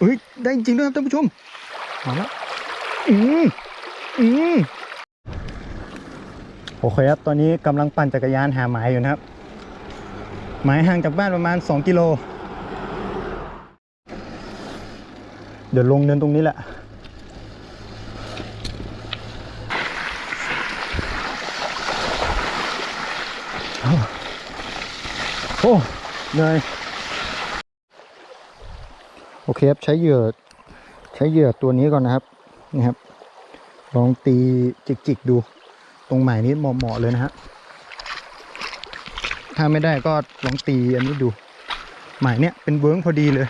เฮ้ยได้จริงด้วยครับท่านผู้ชมมาแล้วอืมอืมโอเคครับ ตอนนี้กำลังปั่นจักรยานหาหมายอยู่นะครับ หมายห่างจากบ้านประมาณ 2 กิโล เดี๋ยวลงเนินตรงนี้แหละ โอ้เหนื่อย อเคครับใช้เหยื่อใช้เหยื่อตัวนี้ก่อนนะครับนี่ครับ ลองตีจิกๆดู ตรงหมายนี้เหมาะๆเลยนะฮะถ้าไม่ได้ก็ลองตีอันนี้ดู หมายเนี้ยเป็นเวิร์งพอดีเลย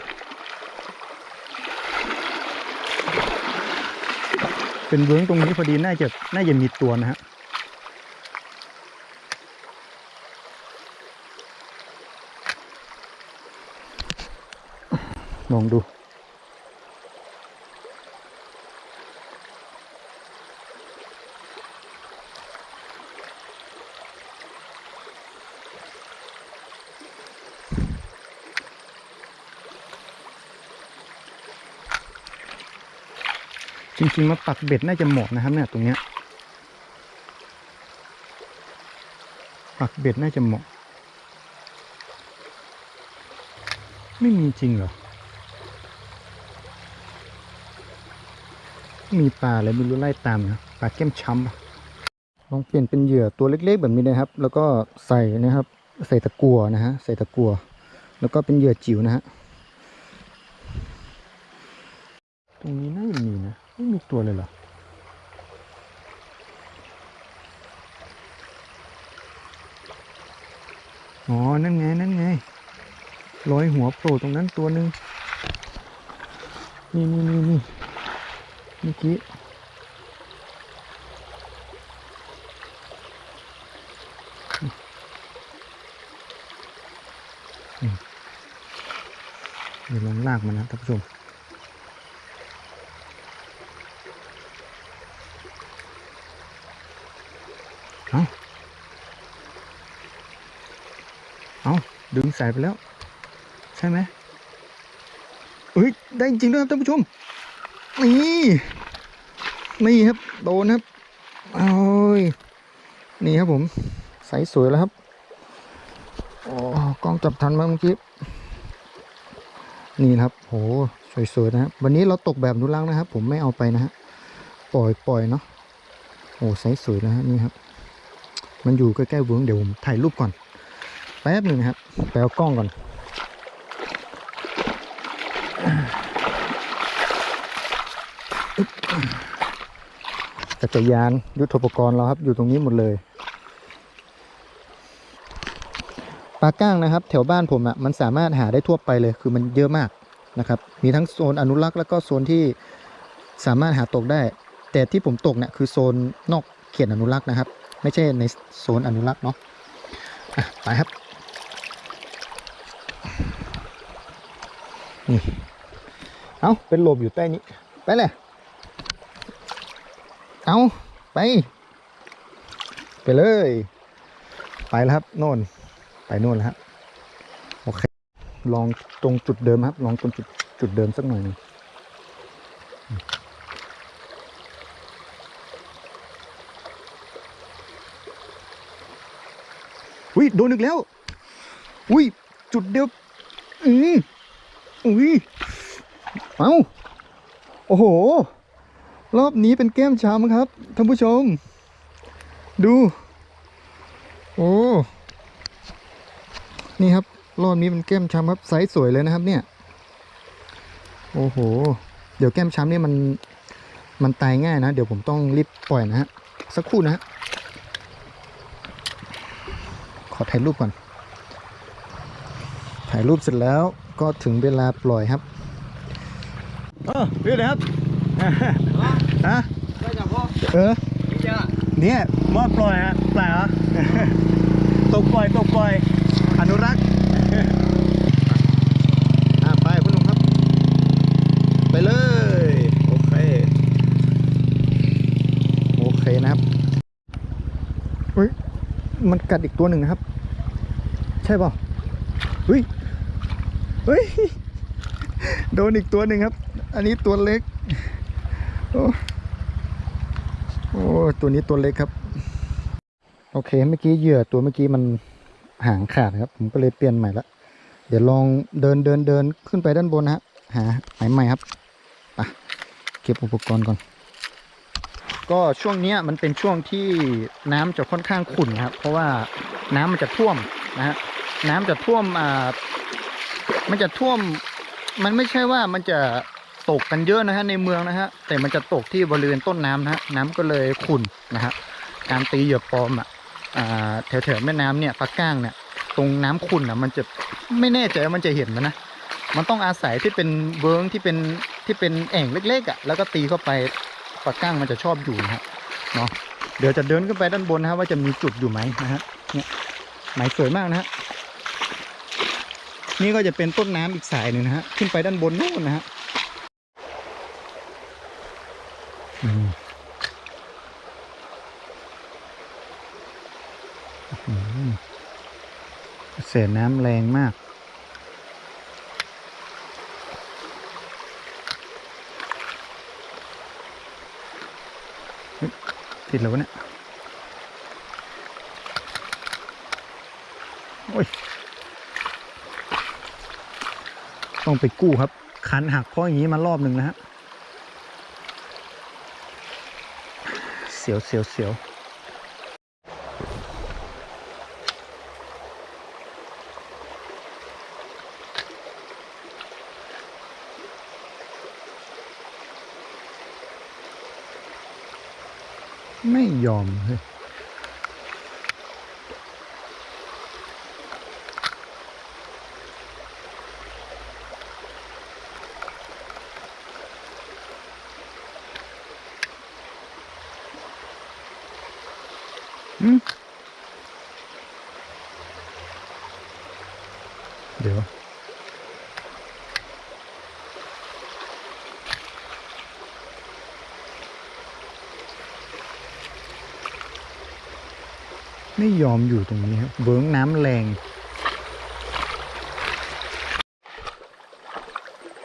เป็นเวิร์งตรงนี้พอดีน่าจะน่าจะมีตัวนะฮะ ลองดู จริงๆ มาปักเบ็ดน่าจะเหมาะนะครับเนี่ยตรงเนี้ยปักเบ็ดน่าจะเหมาะ ไม่มีจริงเหรอ มีปลาอะไรไม่รู้ไล่ตามนะปลาแก้มช้ำลองเปลี่ยนเป็นเหยื่อตัวเล็กๆแบบนี้นะครับ แล้วก็ใส่นะครับ ใส่ตะกัวนะฮะใส่ตะกัว แล้วก็เป็นเหยื่อจิ๋วนะฮะตรงนี้น่าจะมีนะไม่มีตัวเลยเหรออ๋อ นั่นไง นั่นไงลอยหัวโผล่ตรงนั้นตัวหนึ่งนี่นี่นี่นี่ เมื่อกี้เดี๋ยวลองลากมันนะท่านผู้ชมเอาเอาดึงสายไปแล้ว ใช่ไหมเอ้ย ได้จริงด้วยครับท่านผู้ชม นี่นี่ครับ โดนครับโอ้ยนี่ครับผมใสสวยแล้วครับโอ้กล้องจับทันมาเมื่อกี้นี่นะครับโหสวยๆนะครับวันนี้เราตกแบบนุรักษ์นะครับ ผมไม่เอาไปนะฮะปล่อยปล่อยเนาะโอ้ไซส์สวยแล้วฮะนี่ครับ มันอยู่ใกล้ๆเวิร์งเดี๋ยวผมถ่ายรูปก่อน แป๊บหนึ่งนะครับไปเอากล้องก่อน จักรยานยุทโธปกรณ์เราครับ อยู่ตรงนี้หมดเลยปลาก้างนะครับ แถวบ้านผมอะ่ะมันสามารถหาได้ทั่วไปเลยคือมันเยอะมากนะครับ มีทั้งโซนอนุรักษ์แล้วก็โซนที่สามารถหาตกได้ แต่ที่ผมตกเนี่ยคือโซนนอกเขตอนุรักษ์นะครับ ไม่ใช่ในโซนอนุรักษ์เนาะะไปครับนี่เอาเป็นลบอยู่ใต้นี้ ไปเลย เอาไป ไปเลย ไปแล้วครับ โน่น ไปโน่นแล้วครับโอเค ลองตรงจุดเดิมครับ ลองตรงจุดจุดเดิมสักหน่อยหนึงอุ้ยโดนอีกแล้ว อุ้ยจุดเดียว อืมอุ้ย เอ้า โอ้โห รอบนี้เป็นแก้มช้ำครับท่านผู้ชม ดู โอ้นี่ครับรอบนี้เป็นแก้มช้ำครับไซส์สวยเลยนะครับ เนี่ย โอ้โห เดี๋ยวแก้มช้ำเนี่ยมันมันตายง่ายนะ เดี๋ยวผมต้องรีบปล่อยนะฮะสักครู่นะฮะขอถ่ายรูปก่อน ถ่ายรูปเสร็จแล้วก็ถึงเวลาปล่อยครับเออพี่เลยครับ ฮะได้จากพ่อเออนี่จ้ะเนี่ยมอดปล่อยฮะปล่อยเหรอตกปล่อยตกปล่อย อนุรักษ์อะไปคุณลุงครับ ไปเลย โอเค โอเคนะครับเฮ้ยมันกัดอีกตัวหนึ่งนะครับ ใช่เปล่าเฮ้ยเฮ้ยโดนอีกตัวหนึ่งครับ อันนี้ตัวเล็ก โอ้โอ้ตัวนี้ตัวเล็กครับ โอเคเมื่อกี้เหยื่อตัวเมื่อกี้มันหางขาดครับ ผมก็เลยเปลี่ยนใหม่ละเดี๋ยวลองเดินเดินเดินขึ้นไปด้านบนนะฮะหาหมายใหม่ครับไปเก็บอุปกรณ์ก่อน ก็ช่วงนี้มันเป็นช่วงที่น้ำจะค่อนข้างขุ่นนะครับ เพราะว่าน้ำมันจะท่วมนะฮะน้ำจะท่วมอ่ามันจะท่วม มันไม่ใช่ว่ามันจะ ตกกันเยอะนะฮะในเมืองนะฮะแต่มันจะตกที่บริเวณต้นน้ำนะฮะน้ำก็เลยขุ่นนะฮะการตีเหยื่อปลอมอะแถวแถวๆแม่น้ำเนี่ยปลาก้างเนี่ยตรงน้ำขุ่นอะมันจะไม่แน่ใจว่ามันจะเห็นมันนะมันต้องอาศัยที่เป็นเวิร์งที่เป็นที่เป็นแอ่งเล็กๆอะแล้วก็ตีเข้าไปปลาก้างมันจะชอบอยู่นะฮะเนาะเดี๋ยวจะเดินขึ้นไปด้านบนนะฮะว่าจะมีจุดอยู่ไหมนะฮะเนี่ยหมายสวยมากนะฮะนี่ก็จะเป็นต้นน้ำอีกสายหนึ่งนะฮะขึ้นไปด้านบนนู่นนะฮะ อืมอื้อหือกระแสน้ำแรงมาก ติดแล้วเนี่ย โอ้ย ต้องไปกู้ครับ คันหักเพราะอย่างนี้มารอบหนึ่งนะฮะ เสียวเสียวเสียวไม่ยอมเลย เดี๋ยว ไม่ยอมอยู่ตรงนี้ครับเวิ้งน้ำแรง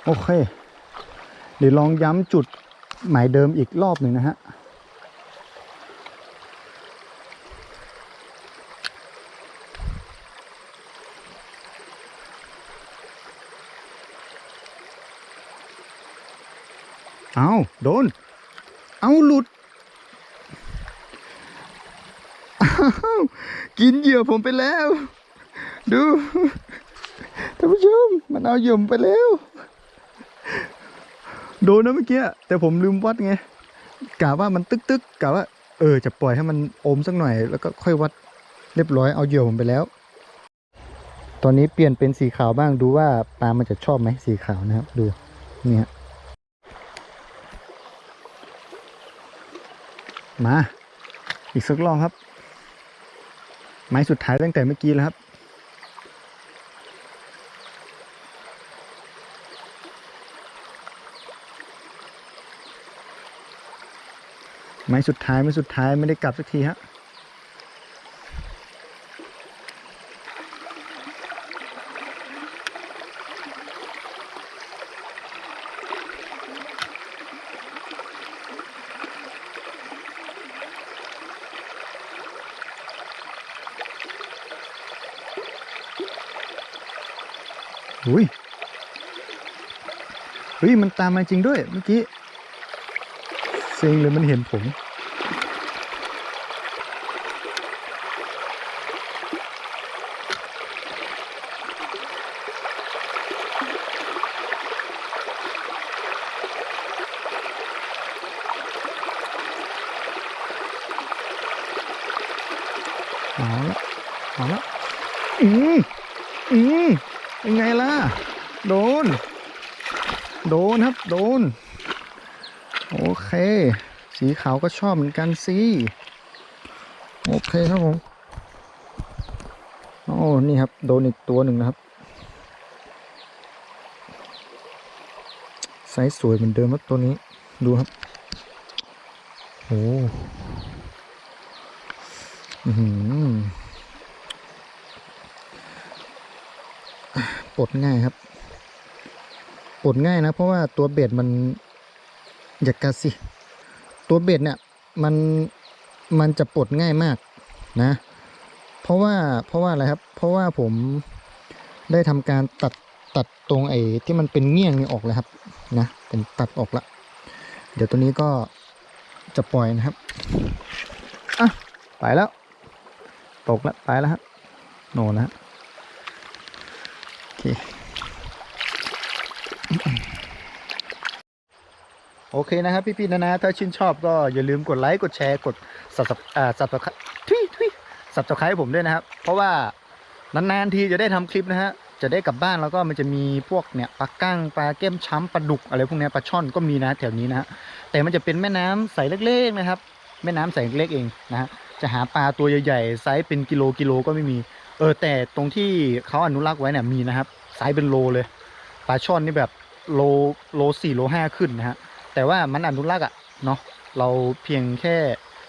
โอเค เดี๋ยวลองย้ำจุดหมายเดิมอีกรอบหนึ่งนะฮะ เอาโดน เอาหลุดกินเหยื่อผมไปแล้ว ดูท่านผู้ชมมันเอาเหยื่อมไปแล้ว โดนนะเมื่อกี้แต่ผมลืมวัดไงกะว่ามันตึกตึกกะว่า เออ จะปล่อยให้มันอมสักหน่อย แล้วก็ค่อยวัดเรียบร้อยเอาเหยื่อผมไปแล้ว ตอนนี้เปลี่ยนเป็นสีขาวบ้างดูว่าปลามันจะชอบไหมสีขาวนะครับ ดูนี่ฮ มา อีกสักรอบครับ ไม้สุดท้ายตั้งแต่เมื่อกี้แล้วครับไม้สุดท้ายไม้สุดท้ายไม่ได้กลับสักทีฮะ อุ้ยเฮ้ยมันตามมาจริงด้วยเมื่อกี้เซ็งเลยมันเห็นผม เอาละเอาละอืมอืม โดน โดนครับ โดน โอเค สีขาวก็ชอบเหมือนกันสิ โอเคครับผม โอ้ นี่ครับ โดนอีกตัวหนึ่งนะครับ ไซส์สวยเหมือนเดิมครับตัวนี้ ดูครับ โอ้อือหือปลดง่ายครับ ปลดง่ายนะ เพราะว่าตัวเบ็ดมันอยากัดสิ ตัวเบ็ดเนี่ยมันมันจะปลดง่ายมากนะ เพราะว่าเพราะว่าอะไรครับ เพราะว่าผมได้ทำการตัดตัดตรงไอ้ที่มันเป็นเงี้ยงนี่ออกแล้วครับนะผมตัดออกละ เดี๋ยวตัวนี้ก็จะปล่อยนะครับอะไปแล้ว ตกแล้วไปแล้วครับโนนนะฮะโอเค โอเคนะครับพี่ๆนะนะ ถ้าชื่นชอบก็อย่าลืมกดไลค์กดแชร์กดสับอ่าสับสทุยทุยสับสไครต์ผมด้วยนะครับ เพราะว่านานๆทีจะได้ทำคลิปนะฮะจะได้กลับบ้านแล้วก็มันจะมีพวกเนี่ยปลากั้งปลาเก้มช้ำปลาดุกอะไรพวกเนี้ยปลาช่อนก็มีนะแถวนี้นะแต่มันจะเป็นแม่น้ำใสเล็กๆนะครับ แม่น้ำใสเล็กเองนะฮะจะหาปลาตัวใหญ่ๆไซส์เป็นกิโลกิโลก็ไม่มี เออแต่ตรงที่เขาอนุรักษ์ไว้เนี่ยมีนะครับไซส์เป็นโลเลยปลาช่อนนี่แบบ โลโลสี่โลห้าขึ้นนะฮะ แต่ว่ามันอนุรักษ์อะเนาะเราเพียงแค่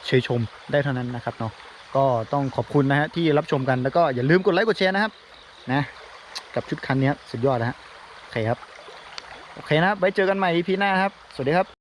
เชยชมได้เท่านั้นนะครับเนาะก็ต้องขอบคุณนะฮะที่รับชมกันแล้วก็อย่าลืมกดไลค์กดแชร์นะครับนะกับชุดคันนี้สุดยอดนะฮะโอเคครับ โอเคนะครับไว้เจอกันใหม่ EP หน้าครับ สวัสดีครับ